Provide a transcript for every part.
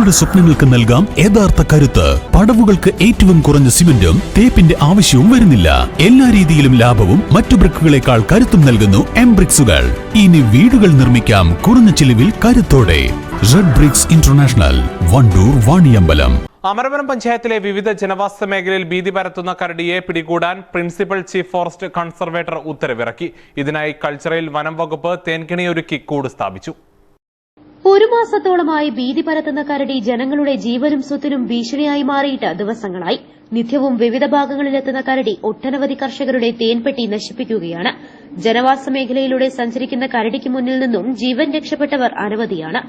നിങ്ങളുടെ സ്വപ്നങ്ങൾക്ക് നൽകാം യഥാർത്ഥ കരുത്ത്. പടവുകൾക്ക് ഏറ്റവും കുറഞ്ഞ സിമന്റും തേപ്പിന്റെ ആവശ്യവും വരുന്നില്ല. എല്ലാ രീതിയിലും ലാഭവും മറ്റു ബ്രിക്കുകളെക്കാൾ കരുത്തും നൽകുന്നു എം ബ്രിക്സുകൾ ഇനി വീടുകൾ നിർമ്മിക്കാം കുറഞ്ഞ ചിലവിൽ കരുത്തോടെ. Red bricks international Wandoor Vaniyambalam. Amaravanam പഞ്ചായത്തിലെ വിവിധ ജനവാസ മേഖലയിൽ ഭീതി പരത്തുന്ന കരടിയെ പിടികൂടാൻ പ്രിൻസിപ്പൽ ചീഫ് ഫോറസ്റ്റ് കൺസർവേറ്റർ ഉത്തരവിറക്കി. ഇതിനായി കൾച്ചറൽ വനം വകുപ്പ് തേൻകിണിയൊരുക്കി കൂട് സ്ഥാപിച്ചു. ഒരു മാസത്തോളമായി ഭീതി പരത്തുന്ന കരടി ജനങ്ങളുടെ ജീവനും സ്വത്തിനും ഭീഷണിയായി മാറിയിട്ട് ദിവസങ്ങളായി. നിത്യവും വിവിധ ഭാഗങ്ങളിലെത്തുന്ന കരടി ഒട്ടനവധി കർഷകരുടെ തേൻപെട്ടി നശിപ്പിക്കുകയാണ്. ജനവാസ മേഖലയിലൂടെ സഞ്ചരിക്കുന്ന കരടിക്ക് മുന്നിൽ നിന്നും ജീവൻ രക്ഷപ്പെട്ടവർ അനവധിയാണ്.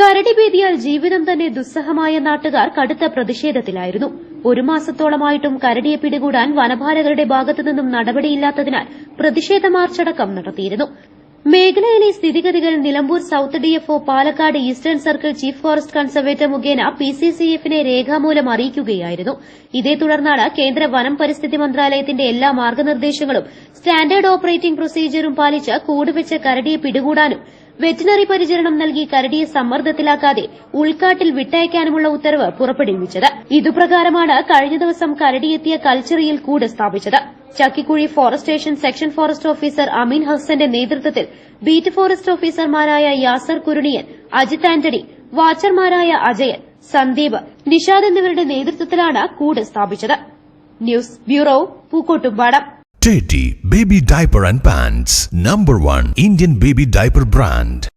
കരടി ഭീതിയാൽ ജീവിതം തന്നെ ദുസ്സഹമായ നാട്ടുകാർ കടുത്ത പ്രതിഷേധത്തിലായിരുന്നു. ഒരു മാസത്തോളമായിട്ടും കരടിയെ പിടികൂടാൻ വനപാലകരുടെ ഭാഗത്തുനിന്നും നടപടിയില്ലാത്തതിനാൽ പ്രതിഷേധ മാർച്ചടക്കം നടത്തിയിരുന്നു. മേഖലയിലെ സ്ഥിതിഗതികൾ Nilambur south DFO Palakkad eastern circle chief forest conservator മുഖേന പി സി സി എഫിനെ രേഖാമൂലം അറിയിക്കുകയായിരുന്നു. ഇതേ തുടർന്നാണ് കേന്ദ്ര വനം പരിസ്ഥിതി മന്ത്രാലയത്തിന്റെ എല്ലാ മാർഗനിർദ്ദേശങ്ങളും സ്റ്റാൻഡേർഡ് ഓപ്പറേറ്റിംഗ് പ്രൊസീജിയറും പാലിച്ച് കൂടുവെച്ച് കരടിയെ പിടികൂടാനും വെറ്റിനറി പരിചരണം നൽകി കരടിയെ സമ്മർദ്ദത്തിലാക്കാതെ ഉൾക്കാട്ടിൽ വിട്ടയക്കാനുമുള്ള ഉത്തരവ് പുറപ്പെടുവിച്ചത്. ഇതുപ്രകാരമാണ് കഴിഞ്ഞ ദിവസം കരടിയെത്തിയ കൽച്ചറിയിൽ കൂട് സ്ഥാപിച്ചത്. Chakkikuzhi forest station section forest officer Ameen ഹസന്റെ നേതൃത്വത്തിൽ ബീറ്റ് ഫോറസ്റ്റ് ഓഫീസർമാരായ യാസർ കുരുണിയൻ അജിത് ആന്റണി വാച്ചർമാരായ അജയൻ സന്ദീപ് നിഷാദ് എന്നിവരുടെ നേതൃത്വത്തിലാണ് കൂട് സ്ഥാപിച്ചത് news bureau Pookkottumpadam Teddy Baby Diaper and Pants, number one Indian baby diaper brand.